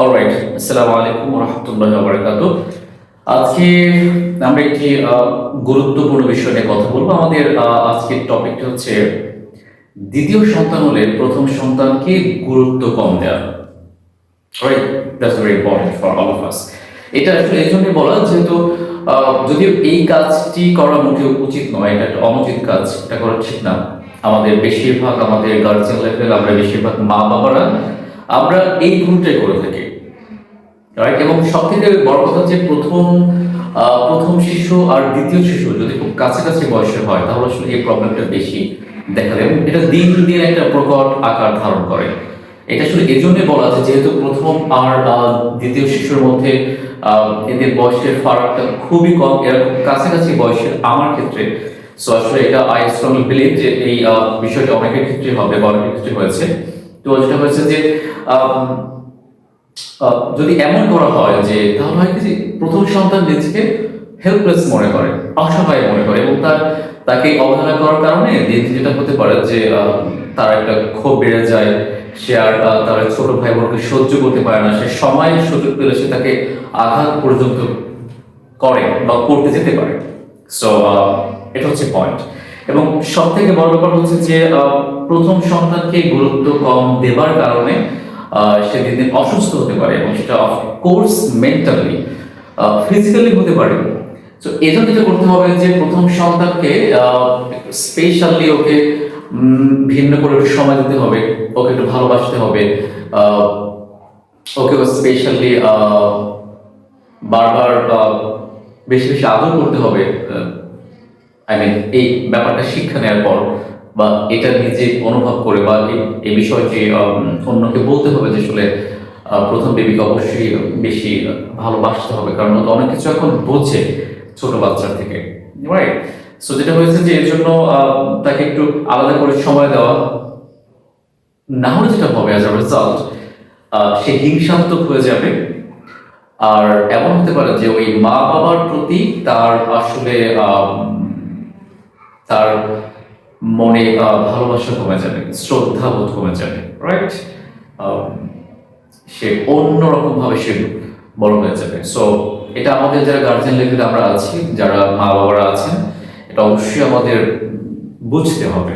Alright আসসালামু আলাইকুম রহমতুল্লাহ বারাকাতু আজকে আমরা একটি গুরুত্বপূর্ণ বিষয় নিয়ে কথা বলব। আমাদের আজকের টপিকটা হচ্ছে দ্বিতীয় সন্তান হলে প্রথম সন্তানকে গুরুত্ব কম দেওয়া রাইট এটা আসলে এই জন্যই বলা, যেহেতু যদিও এই কাজটি করা মোটেও উচিত নয়, এটা একটা অনুচিত কাজ, এটা করা ঠিক না। আমাদের বেশিরভাগ আমাদের গার্জিয়ান লেভেল আমরা বেশিরভাগ মা বাবারা আমরা এই ভুলটাই করে থাকি। রাইট এবং সব থেকে বড় কথা হচ্ছে প্রথম প্রথম শিশু আর দ্বিতীয় শিশু যদি খুব কাছাকাছি বয়সের হয়, তাহলে আসলে এই প্রবলেমটা বেশি দেখা দেয়। এটা দিন দিন একটা প্রকট আকার ধারণ করে। এটা আসলে জন্যই বলা আছে, যেহেতু প্রথম আর দ্বিতীয় শিশুর মধ্যে এদের বয়সের ফারাকটা খুবই কম। এরা খুব কাছাকাছি বয়সের আমার ক্ষেত্রে। সো আসলে এটা আই স্ট্রংলি বিলিভ যে এই বিষয়টা অনেকের ক্ষেত্রে হবে বা অনেকের ক্ষেত্রে হয়েছে। তো যেটা হয়েছে যে যদি এমন করা হয় যে, তাহলে হয় কি প্রথম সন্তান নিজেকে হেল্পলেস মনে করে, অসহায় মনে করে, এবং তার, তাকে অবহেলা করার কারণে দিন যেটা হতে পারে যে তার একটা ক্ষোভ বেড়ে যায়, সে আর তার ছোট ভাই বোনকে সহ্য করতে পারে না, সে সময় সুযোগ পেলে সে তাকে আঘাত পর্যন্ত করে বা করতে যেতে পারে। সো এটা হচ্ছে পয়েন্ট এবং সব থেকে বড় ব্যাপার হচ্ছে যে প্রথম সন্তানকে গুরুত্ব কম দেবার কারণে সে দিন দিন অসুস্থ হতে পারে এবং সেটা অফকোর্স মেন্টালি ফিজিক্যালি হতে পারে। তো এজন্য যেটা করতে হবে যে, প্রথম সন্তানকে স্পেশালি ওকে ভিন্ন করে একটু সময় দিতে হবে, ওকে একটু ভালোবাসতে হবে ওকে স্পেশালি বারবার বেশি বেশি আদর করতে হবে আই মিন এই ব্যাপারটা শিক্ষা নেওয়ার পর বা এটা নিজে অনুভব করে বা এই- বিষয়টি অন্যকে বলতে হবে যে আসলে প্রথম বেবিকে অবশ্যই বেশি ভালোবাসতে হবে। কারণ অনেক কিছু এখন বোঝে ছোট বাচ্চা থেকে রাইট সো যেটা হয়েছে যে এর জন্য তাকে একটু আলাদা করে সময় দেওয়া, না হলে যেটা হবে অ্যাজ আ রেজাল্ট সে হিংসাত্মক হয়ে যাবে। আর এমন হতে পারে যে ওই মা বাবার প্রতি তার আসলে তার মনে ভালোবাসা কমে যাবে শ্রদ্ধা বোধ কমে যাবে রাইট সে অন্যরকম ভাবে সে বড় হয়ে যাবে। সো এটা আমাদের যারা গার্জেন লেভেল আমরা আছি, যারা মা বাবারা আছেন, এটা অবশ্যই আমাদের বুঝতে হবে।